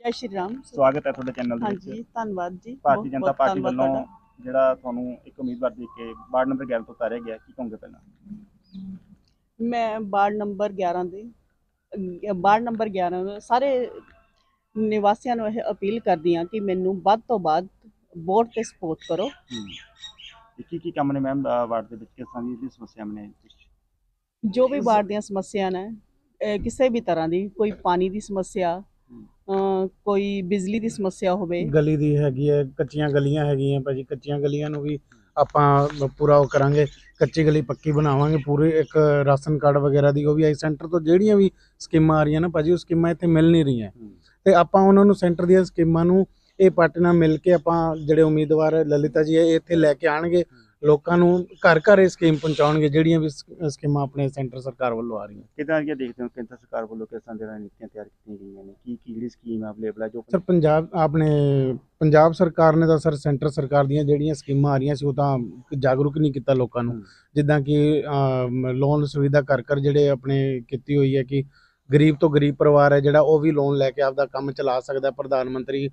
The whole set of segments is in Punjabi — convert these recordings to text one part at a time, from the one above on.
ਜੈ ਸ਼੍ਰੀ ਰਾਮ ਸਵਾਗਤ ਹੈ ਤੁਹਾਡੇ ਚੈਨਲ ਦੇ ਹਾਂਜੀ ਵਿੱਚ ਧੰਨਵਾਦ ਜੀ। ਭਾਰਤੀ ਬਹੁਤ- ਜਨਤਾ ਬਹੁਤ ਪਾਰਟੀ ਧੰਨਵਾਦ ਵੱਲੋਂ ਤੁਹਾਡਾ। ਜਿਹੜਾ ਤੁਹਾਨੂੰ ਇੱਕ ਉਮੀਦਵਾਰ ਦੇ ਕੇ ਵਾਰਡ ਨੰਬਰ 11 ਤੋਂ ਉਤਾਰਿਆ ਗਿਆ ਕੀ ਕਹੋਗੇ ਪਹਿਲਾਂ? ਮੈਂ ਵਾਰਡ ਨੰਬਰ 11 ਦੇ ਅਹ ਵਾਰਡ ਨੰਬਰ 11 ਦੇ ਸਾਰੇ ਨਿਵਾਸੀਆਂ ਨੂੰ ਇਹ ਅਪੀਲ ਕਰਦੀ ਹਾਂ ਕਿ ਮੈਨੂੰ ਵੱਧ ਤੋਂ ਵੱਧ ਵੋਟ ਤੇ ਸਪੋਰਟ ਕਰੋ। ਤੇ ਕੀ ਕੀ ਕੰਮ ਨੇ ਮੈਮ ਵਾਰਡ ਦੇ ਵਿੱਚ? ਕਿਸ ਤਰ੍ਹਾਂ ਦੀ ਜਿਹੜੀ ਸਮੱਸਿਆਵਾਂ ਨੇ? ਜੋ ਵੀ ਵਾਰਡ ਦੀਆਂ ਸਮੱਸਿਆ ਨੇ ਅਹ ਕਿਸੇ ਵੀ ਤਰ੍ਹਾਂ ਦੀ ਕੋਈ ਪਾਣੀ ਦੀ ਸਮੱਸਿਆ ਕੋਈ ਬਿਜਲੀ ਦੀ ਸਮੱਸਿਆ ਹੋਵੇ। ਗਲੀ ਦੀ ਹੈਗੀ ਹੈ ਕੱਚੀਆਂ ਗਲੀਆਂ ਹੈਗੀਆਂ ਭਾਜੀ। ਕੱਚੀਆਂ ਗਲੀਆਂ ਨੂੰ ਵੀ ਆਪਾਂ ਪੂਰਾ ਉਹ ਕਰਾਂਗੇ। ਕੱਚੀ ਗਲੀ ਪੱਕੀ ਬਣਾਵਾਂਗੇ ਪੂਰੇ ਇੱਕ ਰਾਸ਼ਨ ਕਾਰਡ ਵਗੈਰਾ ਦੀ। ਉਹ ਵੀ ਆਈ ਸੈਂਟਰ ਤੋਂ ਜਿਹੜੀਆਂ ਵੀ ਸਕੀਮਾਂ ਆ ਰਹੀਆਂ ਨਾ ਭਾਜੀ ਉਹ ਸਕੀਮਾਂ ਇੱਥੇ ਮਿਲ ਨਹੀਂ ਰਹੀਆਂ। ਤੇ ਆਪਾਂ ਉਹਨਾਂ ਨੂੰ ਸੈਂਟਰ ਦੀਆਂ ਸਕੀਮਾਂ ਨੂੰ ਇਹ ਪਾਰਟੀ ਨਾਲ ਮਿਲ ਕੇ ਆਪਾਂ ਜਿਹੜੇ ਉਮੀਦਵਾਰ ਲਲਿਤਾ ਜੀ ਹੈ ਇਹ ਇੱਥੇ ਲੈ ਕੇ ਆਣਗੇ। ਲੋਕਾਂ ਨੂੰ ਘਰ ਘਰ ਇਹ ਸਕੀਮ ਪਹੁੰਚਾਉਣਗੇ ਜਿਹੜੀਆਂ ਵੀ ਸਕੀਮਾਂ ਆਪਣੇ ਸੈਂਟਰ ਸਰਕਾਰ ਵੱਲੋਂ ਆ ਰਹੀਆਂ। ਕਿਦਾਂ ਦੀਆਂ ਦੇਖਦੇ ਹੋ ਕੇਂਦਰ ਸਰਕਾਰ ਵੱਲੋਂ ਕਿਸ ਤਰ੍ਹਾਂ ਦੀਆਂ ਨੀਤੀਆਂ ਤਿਆਰ ਕੀਤੀਆਂ ਗਈਆਂ ਨੇ? ਕੀ ਜਿਹੜੀ ਸਕੀਮ ਅਵੇਲੇਬਲ ਹੈ ਜੋ ਸਰ ਪੰਜਾਬ ਆਪਣੇ ਪੰਜਾਬ ਸਰਕਾਰ ਨੇ ਤਾਂ ਸਰ ਸੈਂਟਰ ਸਰਕਾਰ ਦੀਆਂ ਜਿਹੜੀਆਂ ਸਕੀਮਾਂ ਆ ਰਹੀਆਂ ਸੀ ਉਹ ਤਾਂ ਜਾਗਰੂਕ ਨਹੀਂ ਕੀਤਾ ਲੋਕਾਂ ਨੂੰ। ਜਿੱਦਾਂ ਕਿ ਲੋਨ ਸੁਵਿਧਾ ਕਰ ਕਰ ਜਿਹੜੇ ਆਪਣੇ ਕੀਤੀ ਹੋਈ ਹੈ ਕਿ ਗਰੀਬ ਤੋਂ ਗਰੀਬ ਪਰਿਵਾਰ ਹੈ ਜਿਹੜਾ ਉਹ ਵੀ ਲੋਨ ਲੈ ਕੇ ਆਪਦਾ ਕੰਮ ਚਲਾ ਸਕਦਾ ਹੈ। ਪ੍ਰਧਾਨ ਮੰਤਰੀ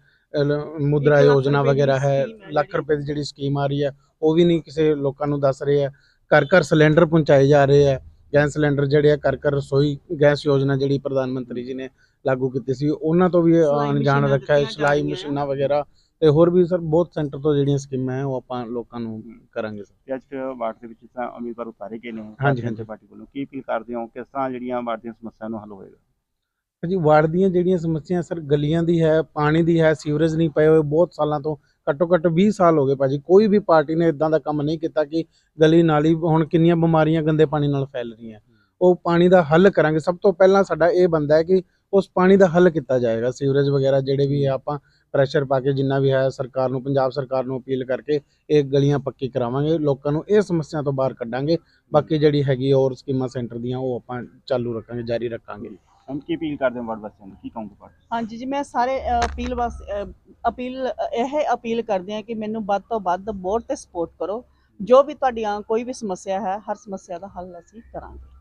ਮੁਦਰਾ ਯੋਜਨਾ ਵਗੈਰਾ ਹੈ ਲੱਖ। ਰੁਪਏ ਦੀ ਜਿਹੜੀ ਸਕੀਮ ਆ ਰਹੀ ਹੈ ਉਹ ਵੀ ਨਹੀਂ ਕਿਸੇ ਲੋਕਾਂ ਨੂੰ ਦੱਸ ਰਹੇ ਹੈ ਘਰ ਘਰ ਸਿਲੰਡਰ ਪਹੁੰਚਾਏ ਜਾ ਰਹੇ ਹੈ ਗੈਸ ਸਿਲੰਡਰ ਜਿਹੜੇ ਆ ਘਰ ਰਸੋਈ ਗੈਸ ਯੋਜਨਾ ਜਿਹੜੀ ਪ੍ਰਧਾਨ ਮੰਤਰੀ ਜੀ ਨੇ ਲਾਗੂ ਕੀਤੀ ਸੀ ਉਹਨਾਂ ਤੋਂ ਵੀ ਅਣਜਾਣ ਰੱਖਿਆ ਹੈ ਸਿਲਾਈ। ਮਸ਼ੀਨਾਂ ਵਗੈਰਾ ਤੇ ਹੋਰ ਵੀ ਸਰ ਬਹੁਤ ਸੈਂਟਰ ਤੋਂ ਜਿਹੜੀਆਂ ਸਕੀਮਾਂ ਹੈ ਉਹ ਆਪਾਂ ਲੋਕਾਂ ਨੂੰ ਕਰਾਂਗੇ ਸਰ ਅੱਜ ਫਿਰ ਵਾਰਡ ਦੇ ਵਿੱਚ ਤਾਂ ਉਮੀਦਵਾਰ ਉਤਾਰੇ ਗਏ ਨੇ ਹਾਂਜੀ, ਹਾਂਜੀ। ਪਾਰਟੀ ਵੱਲੋਂ ਕੀ ਅਪੀਲ ਕਰਦੇ ਹੋ ਕਿਸ ਤਰ੍ਹਾਂ ਜਿਹੜੀਆਂ ਵਾਰਡ ਦੀਆਂ ਸਮੱਸਿਆਵਾਂ ਨੂੰ ਹੱਲ ਹੋਏਗਾ ਜੀ ਵਾਰਡ ਦੀਆਂ ਜਿਹੜੀਆਂ ਸਮੱਸਿਆ ਸਰ ਗਲੀਆਂ ਦੀ ਹੈ ਪਾਣੀ ਦੀ ਹੈ ਸੀਵਰੇਜ ਨਹੀਂ ਪਏ ਹੋਏ ਬਹੁਤ ਸਾਲਾਂ ਤੋਂ ਘੱਟੋ ਘੱਟ 20 ਸਾਲ ਹੋ ਗਏ ਭਾਜੀ। ਕੋਈ ਵੀ ਪਾਰਟੀ ਨੇ ਇਦਾਂ ਦਾ ਕੰਮ ਨਹੀਂ ਕੀਤਾ ਕਿ ਗਲੀ ਨਾਲੀ ਹੁਣ ਕਿੰਨੀਆਂ ਬਿਮਾਰੀਆਂ ਗੰਦੇ ਪਾਣੀ ਨਾਲ ਫੈਲ ਰਹੀਆਂ। ਉਹ ਪਾਣੀ ਦਾ ਹੱਲ ਕਰਾਂਗੇ। ਸਭ ਤੋਂ ਪਹਿਲਾਂ ਸਾਡਾ ਇਹ ਬੰਦਾ ਹੈ ਕਿ ਉਸ ਪਾਣੀ ਦਾ ਹੱਲ ਕੀਤਾ ਜਾਏਗਾ। ਸੀਵਰੇਜ ਵਗੈਰਾ ਜਿਹੜੇ ਵੀ ਹੈ ਆਪਾਂ ਪ੍ਰੈਸ਼ਰ ਪਾ ਕੇ ਜਿੰਨਾ ਵੀ ਹੈ, ਸਰਕਾਰ ਨੂੰ, ਪੰਜਾਬ ਸਰਕਾਰ ਨੂੰ ਅਪੀਲ ਕਰਕੇ ਇਹ ਗਲੀਆਂ ਪੱਕੀ ਕਰਾਵਾਂਗੇ। ਲੋਕਾਂ ਨੂੰ ਇਹ ਸਮੱਸਿਆ ਤੋਂ ਬਾਹਰ ਕੱਢਾਂਗੇ। ਬਾਕੀ ਜਿਹੜੀ ਹੈਗੀ ਹੋਰ ਸਕੀਮਾਂ ਸੈਂਟਰ ਦੀਆਂ, ਉਹ ਆਪਾਂ ਚਾਲੂ ਰੱਖਾਂਗੇ, ਜਾਰੀ ਰੱਖਾਂਗੇ। ਹੁਣ ਕੀ ਅਪੀਲ ਕਰਦੇ ਹੋ ਵਾਰਡ ਵਾਸੀਆਂ ਨੂੰ? ਕੀ ਕਹੋਗੇ ਪਾਰਟੀ ਹਾਂਜੀ ਜੀ ਮੈਂ ਸਾਰੇ ਅਹ, ਅਪੀਲ ਵਾਸ ਅਹ, ਅਪੀਲ ਇਹ ਅਪੀਲ ਕਰਦੇ ਹਾਂ ਕਿ ਮੈਨੂੰ ਵੱਧ ਤੋਂ ਵੱਧ ਵੋਟ ਤੇ ਸਪੋਰਟ ਕਰੋ। ਜੋ ਵੀ ਤੁਹਾਡੀਆਂ ਕੋਈ ਵੀ ਸਮੱਸਿਆ ਹੈ ਹਰ ਸਮੱਸਿਆ ਦਾ ਹੱਲ ਅਸੀਂ ਕਰਾਂਗੇ।